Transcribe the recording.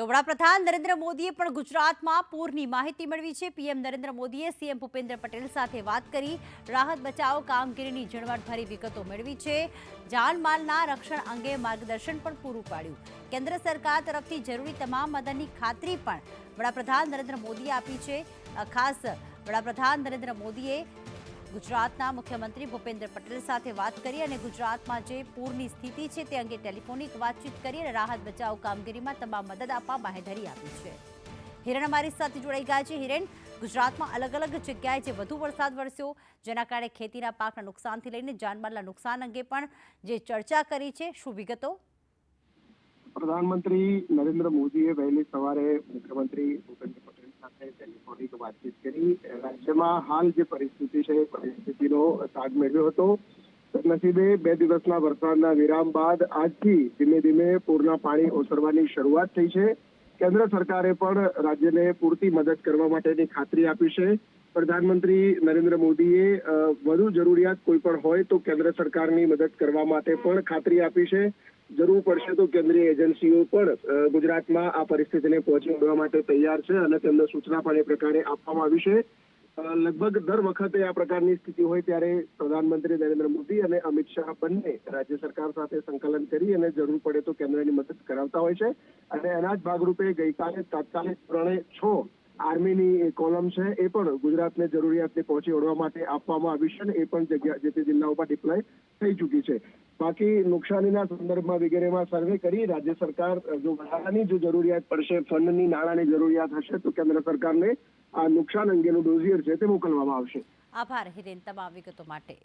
તો વડાપ્રધાન નરેન્દ્ર મોદીએ પણ ગુજરાતમાં પૂરની માહિતી મેળવી છે. પીએમ નરેન્દ્ર મોદીએ સીએમ ભૂપેન્દ્ર પટેલ સાથે વાત કરી. રાહત બચાવ કામગીરીની ઝીણવટભરી વિગતો મેળવી છે. જાનમાલના રક્ષણ અંગે માર્ગદર્શન પણ પૂરું પાડ્યું. કેન્દ્ર સરકાર તરફથી જરૂરી તમામ મદદની ખાતરી પણ વડાપ્રધાન નરેન્દ્ર મોદીએ આપી છે. ખાસ વડાપ્રધાન નરેન્દ્ર મોદીએ ગુજરાતના મુખ્યમંત્રી ભૂપેન્દ્ર પટેલ સાથે વાત કરી અને ગુજરાતમાં જે પૂરની સ્થિતિ છે તે અંગે ટેલિફોનિક વાતચીત કરી અને રાહત બચાવ કામગીરીમાં તમામ મદદ આપવા બાહેધરી આપી છે. હિરણ અમારી સાથે જોડાઈ ગયા છે. હિરેન ગુજરાતમાં અલગ અલગ જગ્યાએ જે વધુ વરસાદ વરસ્યો, જેના કારણે ખેતીના પાકના નુકસાનથી લઈને જાનમાલના નુકસાન અંગે પણ જે ચર્ચા કરી છે, શું વિગતો? પ્રધાનમંત્રી નરેન્દ્ર મોદીએ વહેલી સવારે મુખ્યમંત્રી ભૂપેન્દ્ર સાથે ટેલિફોનિક વાતચીત કરી. રાજ્યમાં હાલ જે પરિસ્થિતિ છે એ પરિસ્થિતિનો તાગ મેળવ્યો હતો. સદનસીબે બે દિવસના વરસાદના વિરામ બાદ આજથી ધીમે ધીમે પૂરના પાણી ઓસરવાની શરૂઆત થઈ છે. કેન્દ્ર સરકારે પણ રાજ્યને પૂરતી મદદ કરવા માટેની ખાતરી આપી છે. પ્રધાનમંત્રી નરેન્દ્ર મોદીએ વધુ જરૂરિયાત કોઈ પણ હોય તો કેન્દ્ર સરકારની મદદ કરવા માટે પણ ખાતરી આપી છે. જરૂર પડશે તો કેન્દ્રીય એજન્સીઓ પણ ગુજરાતમાં આ પરિસ્થિતિને પહોંચી વળવા માટે તૈયાર છે અને તેમને સૂચના પણ એ પ્રકારે આપવામાં આવી છે. લગભગ દર વખતે આ પ્રકારની સ્થિતિ હોય ત્યારે પ્રધાનમંત્રી નરેન્દ્ર મોદી અને અમિત શાહ બંને રાજ્ય સરકાર સાથે સંકલન કરી અને જરૂર પડે તો કેન્દ્રની મદદ કરાવતા હોય છે. અને એના જ ભાગરૂપે ગઈકાલે તાત્કાલિક ધોરણે છ આર્મીની કોલમ છે એ પણ ગુજરાતને જરૂરિયાતને પહોંચી વળવા માટે આપવામાં આવી છે અને એ પણ જગ્યા જે તે જિલ્લાઓમાં ડિપ્લોય થઈ ચૂકી છે. બાકી નુકસાનીના સંદર્ભમાં વગેરેમાં સર્વે કરી રાજ્ય સરકાર જો વધારાની જો જરૂરિયાત પડશે, ફંડની નાણાંની જરૂરિયાત હશે, તો કેન્દ્ર સરકારને આ નુકસાન અંગેનું ડોઝિયર છે તે મોકલવામાં આવશે. આભાર હિરેન, તમામ વિગતો માટે.